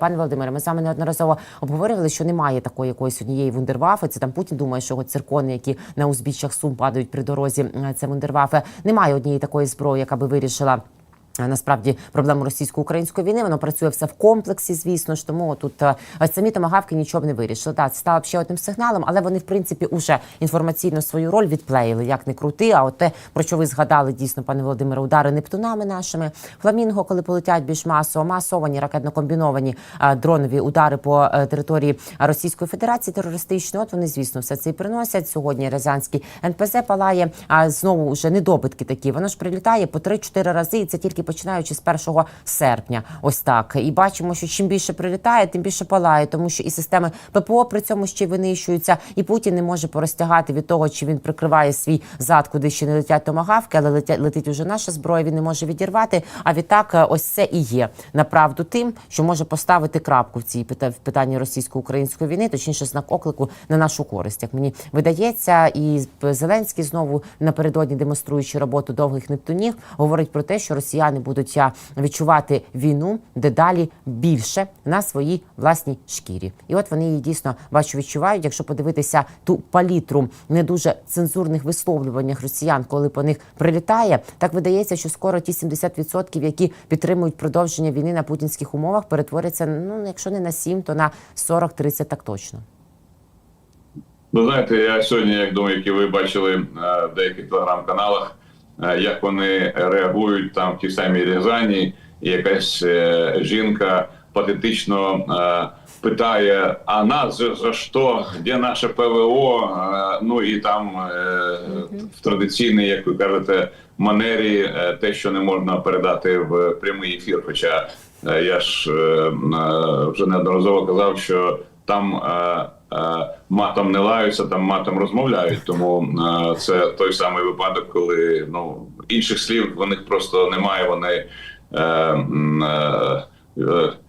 Пане Володимире, ми з вами неодноразово обговорювали, що немає такої якоїсь однієї вундервафи. Це там Путін думає, що циркони, які на узбіччях сум падають при дорозі, е, це вундервафи. Немає однієї такої зброї, яка би вирішила. Насправді проблему російсько-української війни воно працює все в комплексі, звісно ж. Тому тут е, самі томагавки нічого не вирішили. Так, це стало б ще одним сигналом, але вони в принципі уже інформаційно свою роль відплеїли, як не крути. А от те, про що ви згадали дійсно, пане Володимире, удари нептунами нашими фламінго, коли полетять більш масово, масовані ракетно комбіновані е, дронові удари по е, території Російської Федерації терористичної. От вони, звісно, все це і приносять. Сьогодні Рязанський НПЗ палає. А знову вже недобитки такі. Воно ж прилітає по 3-4 рази, і це тільки починаючи з 1 серпня. Ось так. І бачимо, що чим більше прилітає, тим більше палає, тому що і системи ППО при цьому ще винищуються. І Путін не може порозтягати від того, чи він прикриває свій зад, куди ще не летять томагавки, але летять летить уже наша зброя. Він не може відірвати. А відтак, е, ось це і є направду тим, що може поставити крапку в цій питанні російсько-української війни, точніше знак оклику на нашу користь, як мені видається, і Зеленський знову напередодні демонструючи роботу довгих нептунів, говорить про те, що росіяни будуть а, відчувати війну дедалі більше на своїй власній шкірі. І от вони її дійсно бачу відчувають. Якщо подивитися ту палітру не дуже цензурних висловлюваннях росіян, коли по них прилітає, так видається, що скоро ті 70%, які підтримують продовження війни на путінських умовах, перетворяться ну якщо не на 7, то на 40-30 так точно. Ну, знаєте, я сьогодні, як думаю, які ви бачили е, в деяких телеграм-каналах, як вони реагують там в тій самій Рязані, і якась е, жінка патетично е, питає: а нас за, за що? Де наше ПВО? Е, Ну і там е, в традиційній, як ви кажете, манері е, те, що не можна передати в прямий ефір. Хоча е, я ж е, е, вже неодноразово казав, що там. Е, матом не лаються, там матом розмовляють. Тому е, це той самий випадок, коли ну інших слів в них просто немає. Вони е,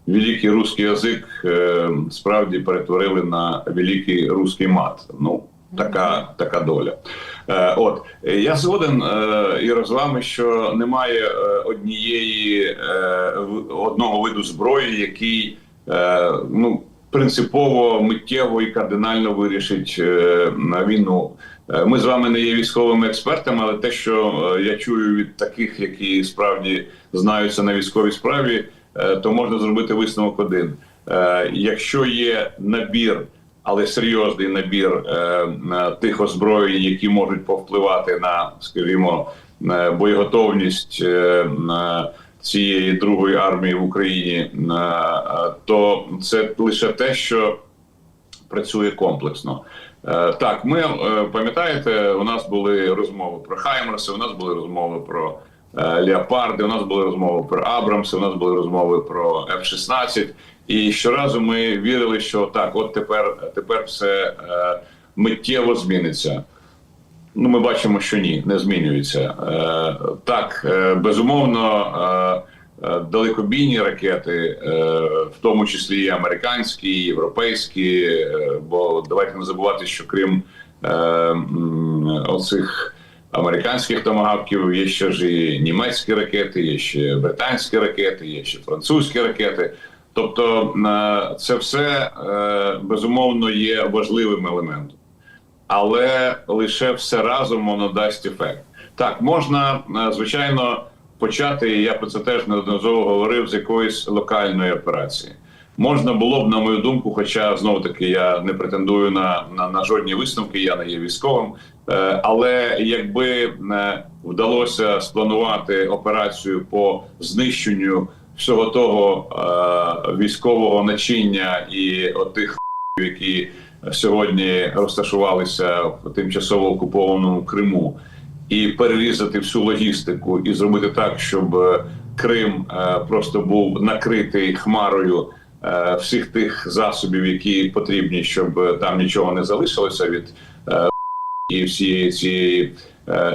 великий русський язик справді перетворили на великий русський мат. Ну така, така доля. От я згоден Іра, з вами, що немає однієї одного виду зброї, який ну принципово миттєво і кардинально вирішить е, війну. Е, Ми з вами не є військовими експертами, але те, що е, я чую від таких, які справді знаються на військовій справі, е, то можна зробити висновок один: якщо є набір, але серйозний набір тих озброєнь, які можуть повпливати на, скажімо, боєготовність е, цієї другої армії в Україні, е, то це лише те, що працює комплексно. Е, Так, ми е, пам'ятаєте, у нас були розмови про Хаймерси, у нас були розмови про Леопарди, у нас були розмови про Абрамси, у нас були розмови про F-16. І щоразу ми вірили, що так, от тепер, тепер все миттєво зміниться. Ну, ми бачимо, що ні, не змінюється. Е, так, е, безумовно, е, е, далекобійні ракети, е, в тому числі і американські, і європейські. е, бо давайте не забувати, що крім е, оцих американських томагавків, є ще ж і німецькі ракети, є ще британські ракети, є ще французькі ракети. Тобто, е, це все е, безумовно є важливим елементом але лише все разом воно дасть ефект. Так, можна е, звичайно почати. і Я про це теж неодноразово говорив з якоїсь локальної операції. Можна було б, на мою думку, хоча знову таки я не претендую на, на, на жодні висновки, я не є військовим. Е, але якби е, вдалося спланувати операцію по знищенню всього того військового начиння і отих які сьогодні розташувалися в тимчасово окупованому Криму, і перерізати всю логістику, і зробити так, щоб е, Крим е, просто був накритий хмарою е, всіх тих засобів, які потрібні, щоб там нічого не залишилося від і всієї цієї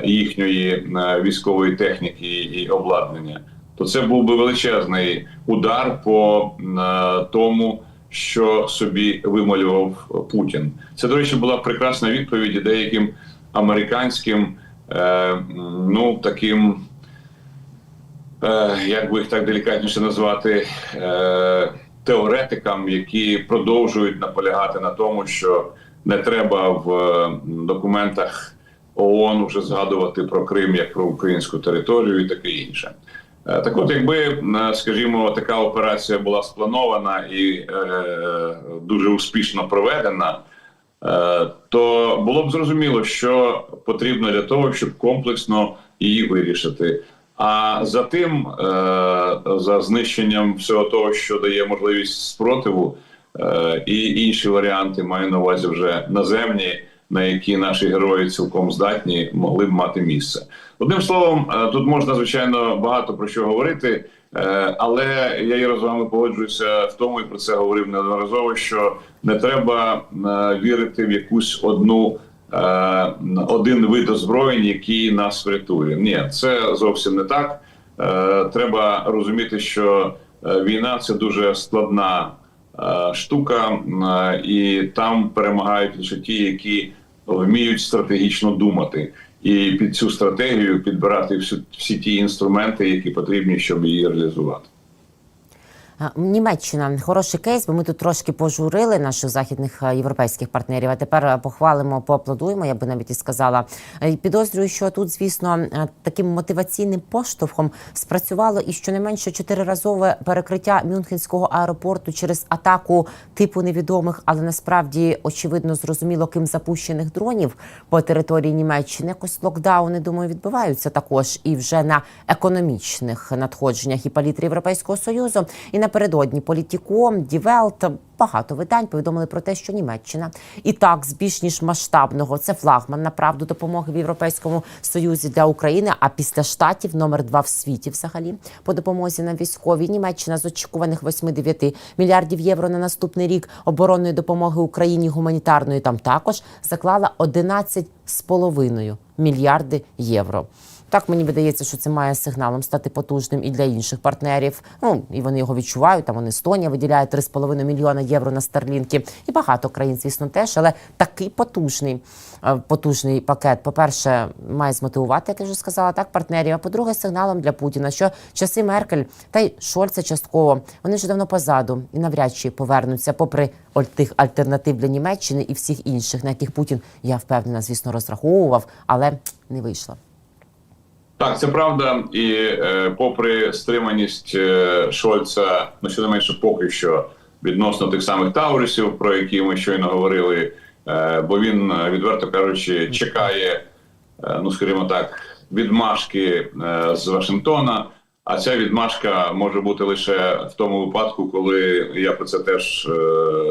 їхньої військової техніки і обладнання, то це був би величезний удар по тому що собі вималював Путін. Це, до речі, була прекрасна відповідь деяким американським, е, ну таким, е, як би їх так делікатніше назвати, е, теоретикам, які продовжують наполягати на тому, що не треба в е, документах ООН вже згадувати про Крим як про українську територію і таке інше. Е, Так, от, якби, е, скажімо, така операція була спланована і е, дуже успішно проведена, то було б зрозуміло, що потрібно для того, щоб комплексно її вирішити. А за тим, за знищенням всього того, що дає можливість спротиву, і інші варіанти маю на увазі вже наземні, на які наші герої цілком здатні могли б мати місце. Одним словом, е, тут можна звичайно багато про що говорити, е, але я і з вами погоджуюся в тому, і про це говорив неодноразово. Що не треба е, вірити в якусь одну. Один вид озброєнь, який нас врятує. Ні, це зовсім не так. Треба розуміти, що війна це дуже складна штука, і там перемагають лише ті, які вміють стратегічно думати, і під цю стратегію підбирати всі ті інструменти, які потрібні, щоб її реалізувати. Німеччина хороший кейс, бо ми тут трошки пожурили наших західних е, європейських партнерів. А тепер е, похвалимо, поаплодуємо. Я би навіть і сказала. Е, Підозрюю, що тут, звісно, таким мотиваційним поштовхом спрацювало і щонайменше чотириразове перекриття Мюнхенського аеропорту через атаку типу невідомих, але насправді очевидно зрозуміло, ким запущених дронів по території Німеччини. Якось локдауни, думаю, відбуваються також і вже на економічних надходженнях і палітрі Європейського союзу. І напередодні політіком, Дівелт, багато видань повідомили про те, що Німеччина і так з більш ніж масштабного це флагман направду допомоги в Європейському Союзі для України. А після штатів номер два в світі, взагалі, по допомозі на військовій Німеччина з очікуваних 8-9 мільярдів євро на наступний рік оборонної допомоги Україні гуманітарної там також заклала 11,5 мільярди євро. Так мені видається, що це має сигналом стати потужним і для інших партнерів. Ну і вони його відчувають. Там Естонія виділяє 3,5 мільйона євро на старлінки, і багато країн, звісно, теж. Але такий потужний, е, потужний пакет. По перше, має змотивувати, як я вже сказала, так партнерів. А по-друге, сигналом для Путіна, що часи Меркель та й Шольца частково вони вже давно позаду і навряд чи повернуться, попри тих альтернатив для Німеччини і всіх інших, на яких Путін я впевнена, звісно, розраховував, але не вийшло. Так, це правда, і е, попри стриманість е, Шольца, ну менше поки що відносно тих самих Таурісів, про які ми щойно говорили, е, бо він, е, відверто кажучи, чекає, е, ну скажімо так, відмашки е, з Вашингтона. А ця відмашка може бути лише в тому випадку, коли я про це теж е,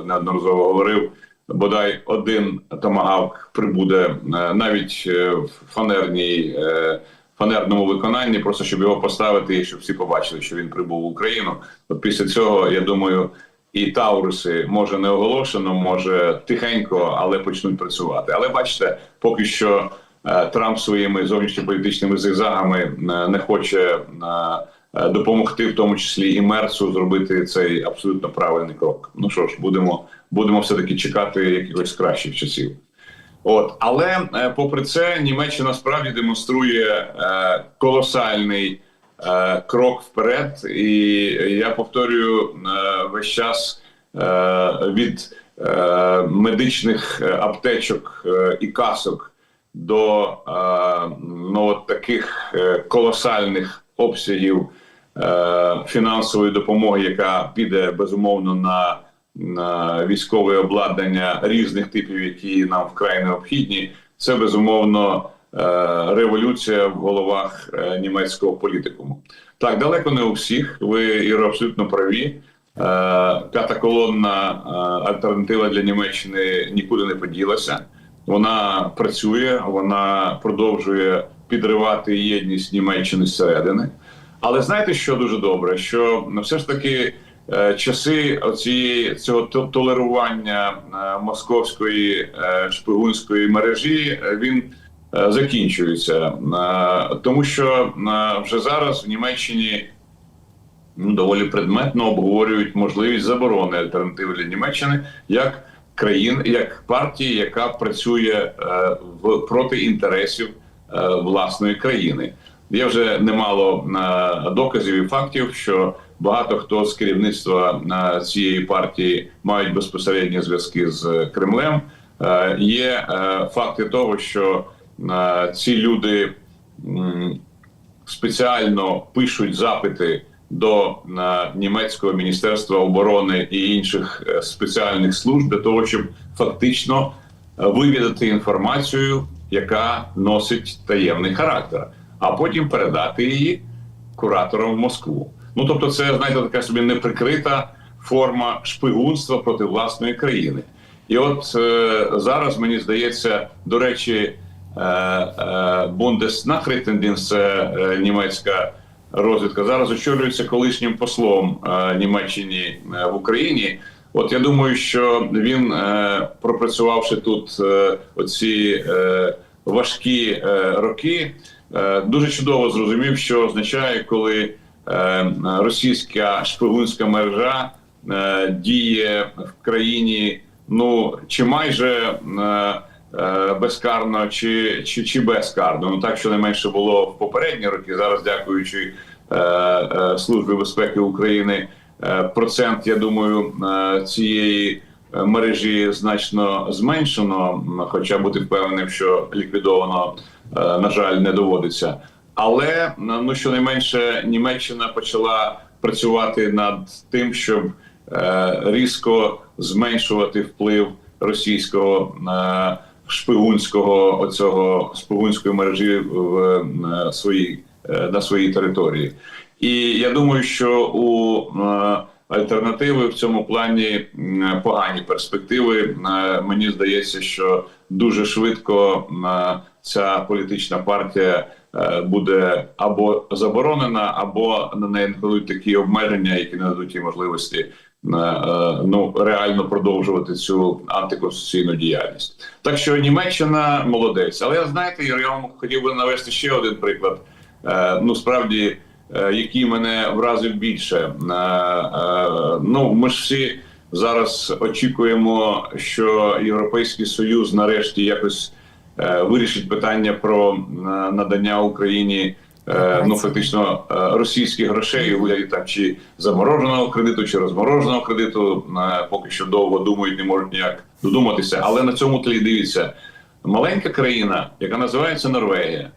неодноразово говорив. Бодай один томагавк прибуде е, навіть е, в фанерній. е, фанерному виконанні, просто щоб його поставити і щоб всі побачили, що він прибув в Україну. От після цього я думаю, і Тауруси може не оголошено, може тихенько, але почнуть працювати. Але бачите, поки що е, Трамп своїми зовнішньополітичними зигзагами е, не хоче е, допомогти, в тому числі і Мерцу, зробити цей абсолютно правильний крок. Ну що ж, будемо будемо все таки чекати якихось кращих часів. От, але е, попри це, Німеччина справді демонструє е, колосальний е, крок вперед, і я повторюю весь час від медичних аптечок і касок до ну, от таких колосальних обсягів фінансової допомоги, яка піде безумовно на військове обладнання різних типів, які нам вкрай необхідні. Це безумовно е, революція в головах е, німецького політикуму. Так, далеко не у всіх. Ви Іро, абсолютно праві. Е, П'ята колонна альтернатива для Німеччини нікуди не поділася. Вона працює, вона продовжує підривати єдність Німеччини зсередини. Але знаєте, що дуже добре? Що все ж таки часи оцієї цього толерування е, московської е, шпигунської мережі е, він е, закінчується, Е, тому що е, вже зараз в Німеччині ну, доволі предметно обговорюють можливість заборони альтернативи для Німеччини як країн, як партії, яка працює е, в проти інтересів е, власної країни. Є вже немало е, доказів і фактів, що багато хто з керівництва е, цієї партії мають безпосередні зв'язки з Кремлем. Е, Є е, факти того, що е, ці люди спеціально пишуть запити до е, німецького міністерства оборони і інших е, спеціальних служб для того, щоб фактично е, вивідати інформацію, яка носить таємний характер, а потім передати її куратором в Москву. Ну тобто, це знаєте, така собі неприкрита форма шпигунства проти власної країни. І от е, зараз мені здається, до речі, е, е, це е, німецька розвідка, зараз очолюється колишнім послом е, Німеччині е, в Україні. От я думаю, що він, пропрацювавши тут оці важкі роки, дуже чудово зрозумів, що означає, коли російська шпигунська мережа е, діє в країні, ну чи майже е, е, безкарно, чи, чи, чи безкарно. Ну так що не менше було в попередні роки. Зараз, дякуючи е, е, Службі безпеки України, е, процент, я думаю, е, цієї е, мережі значно зменшено. Хоча бути впевненим, що ліквідовано, е, на жаль, не доводиться. Але ну щонайменше Німеччина почала працювати над тим, щоб е, різко зменшувати вплив російського е, шпигунського оцього шпигунської мережі в е, своїй е, на своїй території. І я думаю, що у е, альтернативи в цьому плані погані перспективи. Е, Мені здається, що дуже швидко е, ця політична партія буде або заборонена, або на неї накладуть такі обмеження, які не дадуть їй можливості е, е, ну реально продовжувати цю антиконституційну діяльність. Так що Німеччина молодець, але я знаєте, я вам хотів би навести ще один приклад. Е, Ну справді, е, який мене вразив більше. Е, е, Ну ми ж всі зараз очікуємо, що Європейський Союз нарешті якось е, вирішить питання про е, надання Україні. е, Ну, фактично е, російських грошей у вигляді там чи замороженого кредиту, чи розмороженого кредиту. Е, Поки що довго думають, не можуть ніяк додуматися. Але на цьому тлі дивіться маленька країна, яка називається Норвегія,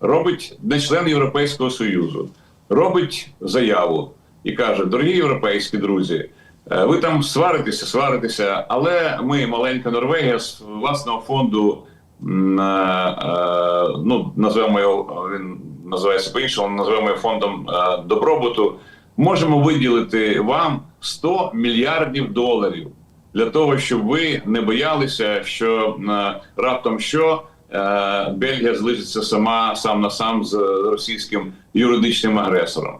робить не член Європейського Союзу, робить заяву і каже: Дорогі європейські друзі, е, ви там сваритеся, сваритеся, але ми, маленька Норвегія, з власного фонду. Е, Ну, називаємо його, він називається по-іншому, називаємо його фондом е, добробуту. Можемо виділити вам 100 мільярдів доларів для того, щоб ви не боялися, що е, раптом що Бельгія злишиться сама сам на сам з російським юридичним агресором.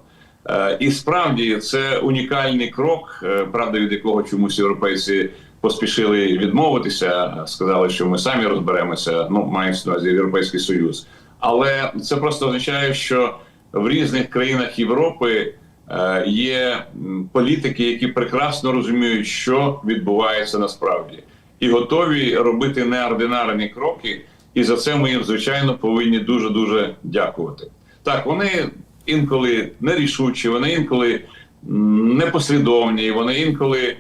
І справді це унікальний крок, правда, від якого чомусь європейці поспішили відмовитися, сказали, що ми самі розберемося. Ну, мається на увазі Європейський Союз. Але це просто означає, що в різних країнах Європи е, є політики, які прекрасно розуміють, що відбувається насправді, і готові робити неординарні кроки. І за це ми їм звичайно повинні дуже дуже дякувати. Так, вони інколи нерішучі, вони інколи непослідовні, вони інколи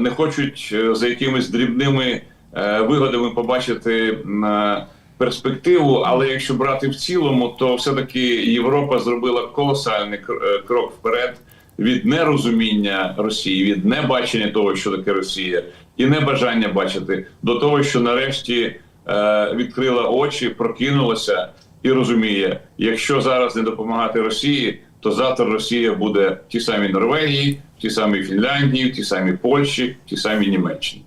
не хочуть е, за якимись дрібними е, вигодами побачити е, перспективу. Але якщо брати в цілому, то все-таки Європа зробила колосальний е, крок вперед від нерозуміння Росії, від небачення того, що таке Росія, і небажання бачити до того, що нарешті е, відкрила очі, прокинулася і розуміє, якщо зараз не допомагати Росії, то завтра Росія буде в тій самій Норвегії, в тій самій Фінляндії, в тій самій Польщі, в тій самій Німеччині.